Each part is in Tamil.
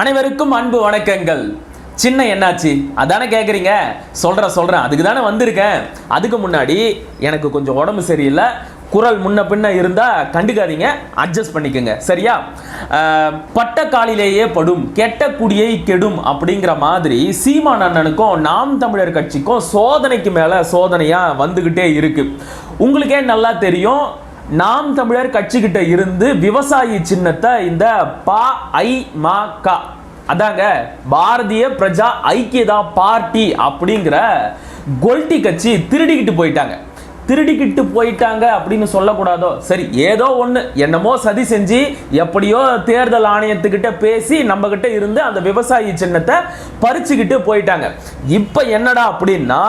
அனைவருக்கும் அன்பு வணக்கங்கள். சின்ன என்னாச்சு? அதானே கேட்குறீங்க சொல்கிறேன் சொல்கிறேன் அதுக்கு தானே வந்திருக்கேன். அதுக்கு முன்னாடி எனக்கு கொஞ்சம் உடம்பு சரியில்லை. குரல் முன்ன பின்ன இருந்தால் கண்டுக்காதீங்க. அட்ஜஸ்ட் பண்ணிக்கோங்க. சரியா? பட்ட காலிலேயே படும் கெட்ட குடியை கெடும் அப்படிங்கிற மாதிரி சீமான் அண்ணனுக்கும் நாம் தமிழர் கட்சிக்கும் சோதனைக்கு மேலே சோதனையாக வந்துக்கிட்டே இருக்குது உங்களுக்கே நல்லா தெரியும். நாம் தமிழர் கட்சிக்கிட்ட இருந்து விவசாயி சின்னத்தை இந்த பா ஐ மா க அதாங்க பாரதிய பிரஜா ஐக்கியதா பார்ட்டி அப்படிங்கிற கொல்டி கட்சி திருடிக்கிட்டு போயிட்டாங்க. திருடிக்கிட்டு போயிட்டாங்க அப்படின்னு சொல்லக்கூடாதோ? சரி ஏதோ ஒன்று என்னமோ சதி செஞ்சு எப்படியோ தேர்தல் ஆணையத்துக்கிட்ட பேசி நம்ம கிட்ட இருந்து அந்த விவசாயி சின்னத்தை பறிச்சுக்கிட்டு போயிட்டாங்க. இப்போ என்னடா அப்படின்னா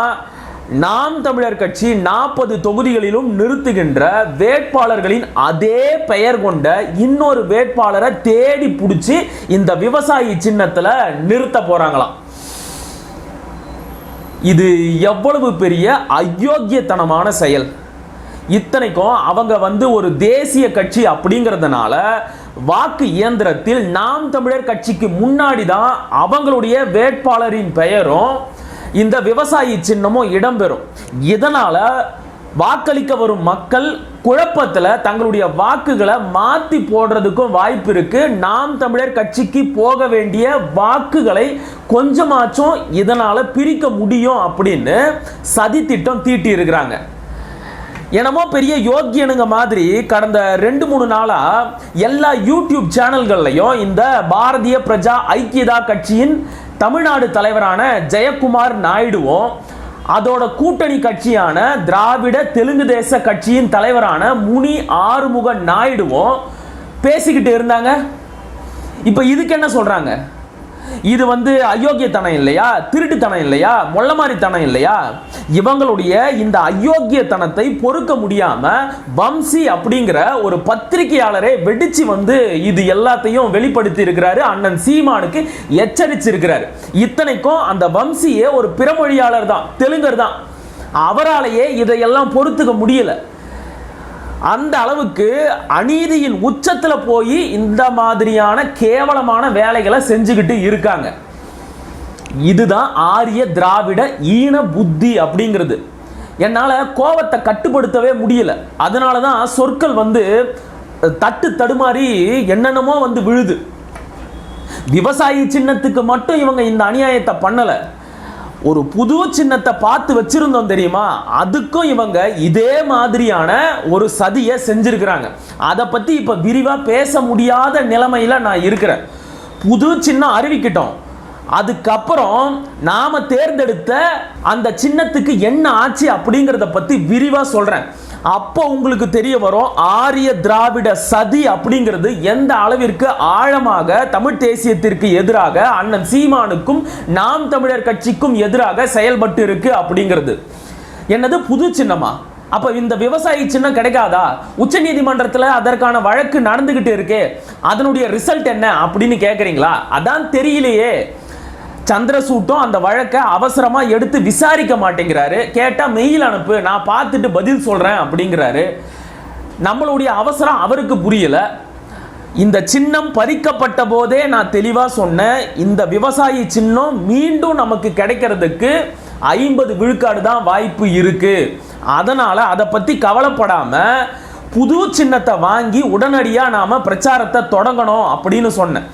நாம் தமிழர் கட்சி நாற்பது தொகுதிகளிலும் நிறுத்துகின்ற வேட்பாளர்களின் அதே பெயர் கொண்ட இன்னொரு வேட்பாளரை தேடி பிடிச்சி இந்த விவசாயி சின்னத்தில் நிறுத்த போகிறாங்களாம் இது எவ்வளவு பெரிய அயோக்கியத்தனமான செயல். இத்தனைக்கும் அவங்க வந்து ஒரு தேசிய கட்சி அப்படிங்கிறதுனால வாக்கு இயந்திரத்தில் நாம் தமிழர் கட்சிக்கு முன்னாடி தான் அவங்களுடைய வேட்பாளரின் பெயரும் இந்த விவசாயி சின்னமும் இடம்பெறும். இதனால வாக்களிக்க வரும் மக்கள் குழப்பத்தில் தங்களுடைய வாக்குகளை மாற்றி போடுறதுக்கும் வாய்ப்பு இருக்கு. நாம் தமிழர் கட்சிக்கு போக வேண்டிய வாக்குகளை கொஞ்சமாச்சும் இதனால பிரிக்க முடியும் அப்படின்னு சதி திட்டம் தீட்டி இருக்கிறாங்க. என்னமோ பெரிய யோக்கியனுங்க மாதிரி கடந்த ரெண்டு மூணு நாளா எல்லா யூடியூப் சேனல்கள்லையும் இந்த பாரதிய பிரஜா ஐக்கியதா கட்சியின் தமிழ்நாடு தலைவரான ஜெயக்குமார் நாயுடுவும் அதோட கூட்டணி கட்சியான திராவிட தெலுங்கு தேச கட்சியின் தலைவரான முனி ஆறுமுக நாயுடுவும் பேசிக்கிட்டு இருந்தாங்க. இப்போ இதுக்கு என்ன சொல்கிறாங்க இது வந்து அயோக்கியத்தனம் இல்லையா? திருட்டுத்தனம் இல்லையா? மொள்ளமாரித்தனம் இல்லையா? இவங்களுடைய இந்த அயோக்கியத்தனத்தை பொறுக்க முடியாம வம்சி அப்படிங்கிற ஒரு பத்திரிகையாளரே வெடிச்சு வந்து இது எல்லாத்தையும் வெளிப்படுத்தி இருக்கிறாரு. அண்ணன் சீமானுக்கு எச்சரிச்சிருக்கிறாரு. இத்தனைக்கும் அந்த வம்சியே ஒரு பிறமொழியாளர் தான் தெலுங்கர் தான் அவராலேயே இதையெல்லாம் பொறுத்துக்க முடியல. அந்த அளவுக்கு அநீதியின் உச்சத்தில் போய் இந்த மாதிரியான கேவலமான வேலைகளை செஞ்சுக்கிட்டு இருக்காங்க. இதுதான் ஆரிய திராவிட ஈன புத்தி அப்படிங்கிறது. என்னால் கோவத்தை கட்டுப்படுத்தவே முடியல. அதனால தான் சொற்கள் வந்து தட்டு தடுமாறி என்னென்னமோ வந்து விழுது. விவசாயி சின்னத்துக்கு மட்டும் இவங்க இந்த அநியாயத்தை பண்ணலை. ஒரு புது சின்னத்தை பார்த்து வச்சிருந்தோம் தெரியுமா? அதுக்கும் இவங்க இதே மாதிரியான ஒரு சதியை செஞ்சிருக்கிறாங்க. அதை பத்தி இப்ப விரிவா பேச முடியாத நிலைமையில நான் இருக்கிறேன். புது சின்னம் அறிவிக்கிட்டோம். அதுக்கப்புறம் நாம தேர்ந்தெடுத்த அந்த சின்னத்துக்கு என்ன ஆச்சு அப்படிங்கிறத பத்தி விரிவா சொல்றேன். அப்போ உங்களுக்கு தெரிய வரும் ஆரிய திராவிட சதி அப்படிங்கிறது எந்த அளவிற்கு ஆழமாக தமிழ் தேசியத்திற்கு எதிராக அண்ணன் சீமானுக்கும் நாம் தமிழர் கட்சிக்கும் எதிராக செயல்பட்டு இருக்கு அப்படிங்கிறது. என்னது? புது சின்னமா? அப்ப இந்த விவசாயி சின்னம் கிடைக்காதா? உச்ச நீதிமன்றத்தில் அதற்கான வழக்கு நடந்துகிட்டு இருக்கே. அதனுடைய ரிசல்ட் என்ன அப்படின்னு கேக்குறீங்களா? அதான் தெரியலையே. சந்திரசூட்டும் அந்த வழக்கை அவசரமாக எடுத்து விசாரிக்க மாட்டேங்கிறாரு. கேட்டால் மெயில் அனுப்பு நான் பார்த்துட்டு பதில் சொல்கிறேன் அப்படிங்கிறாரு. நம்மளுடைய அவசரம் அவருக்கு புரியலை. இந்த சின்னம் பறிக்கப்பட்ட போதே நான் தெளிவாக சொன்னேன். இந்த விவசாயி சின்னம் மீண்டும் நமக்கு கிடைக்கிறதுக்கு ஐம்பது விழுக்காடு தான் வாய்ப்பு இருக்குது அதனால் அதை பற்றி கவலைப்படாமல் புது சின்னத்தை வாங்கி உடனடியாக நாம் பிரச்சாரத்தை தொடங்கணும் அப்படின்னு சொன்னேன்.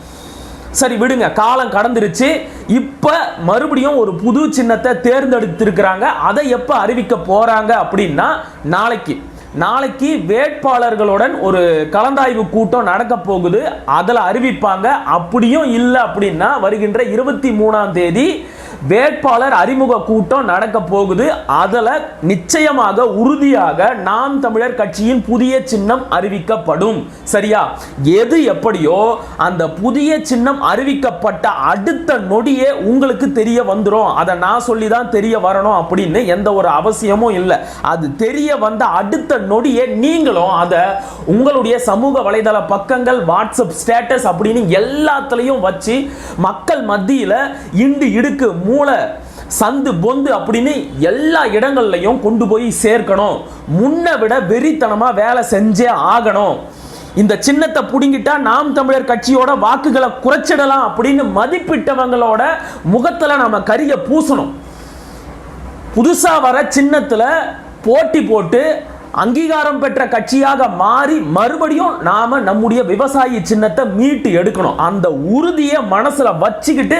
சரி விடுங்க. காலம் கடந்துருச்சு. இப்போ மறுபடியும் ஒரு புது சின்னத்தை தேர்ந்தெடுத்திருக்கிறாங்க. அதை எப்போ அறிவிக்க போகிறாங்க அப்படின்னா நாளைக்கு. நாளைக்கு வேட்பாளர்களுடன் ஒரு கலந்தாய்வு கூட்டம் நடக்க போகுது. அதில் அறிவிப்பாங்க. அப்படியும் இல்லை அப்படின்னா வருகின்ற இருபத்தி மூணாம் தேதி வேட்பாளர் அறிமுக கூட்டம் நடக்க போகுது. அதில் நிச்சயமாக உறுதியாக நாம் தமிழர் கட்சியின் புதிய சின்னம் அறிவிக்கப்படும். சரியா? எது எப்படியோ அந்த புதிய சின்னம் அறிவிக்கப்பட்ட அடுத்த நொடியே உங்களுக்கு தெரிய வந்துடும் அதை நான் சொல்லி தான் தெரிய வரணும் அப்படின்னு எந்த ஒரு அவசியமும் இல்லை. அது தெரிய வந்த அடுத்த நொடியே நீங்களும் அதை உங்களுடைய சமூக வலைதள பக்கங்கள் வாட்ஸ்அப் ஸ்டேட்டஸ் அப்படின்னு எல்லாத்துலேயும் வச்சு மக்கள் மத்தியில் இண்டு இடுக்கு மூளை சந்து பொந்து அப்படின்னு எல்லா இடங்கள்லையும் கொண்டு போய் சேர்க்கணும். முன்னை விட வெறித்தனமாக வேலை செஞ்சே ஆகணும். இந்த சின்னத்தை புடுங்கிட்டா நாம் தமிழர் கட்சியோட வாக்குகளை குறைச்சிடலாம் அப்படின்னு மதிப்பிட்டவங்களோட முகத்தில் நம்ம கரிய பூசணும். புதுசாக வர சின்னத்தில் போட்டி போட்டு அங்கீகாரம் பெற்ற கட்சியாக மாறி மறுபடியும் நாம நம்முடைய விவசாயி சின்னத்தை மீட்டு எடுக்கணும். அந்த உறுதியை மனசுல வச்சுக்கிட்டு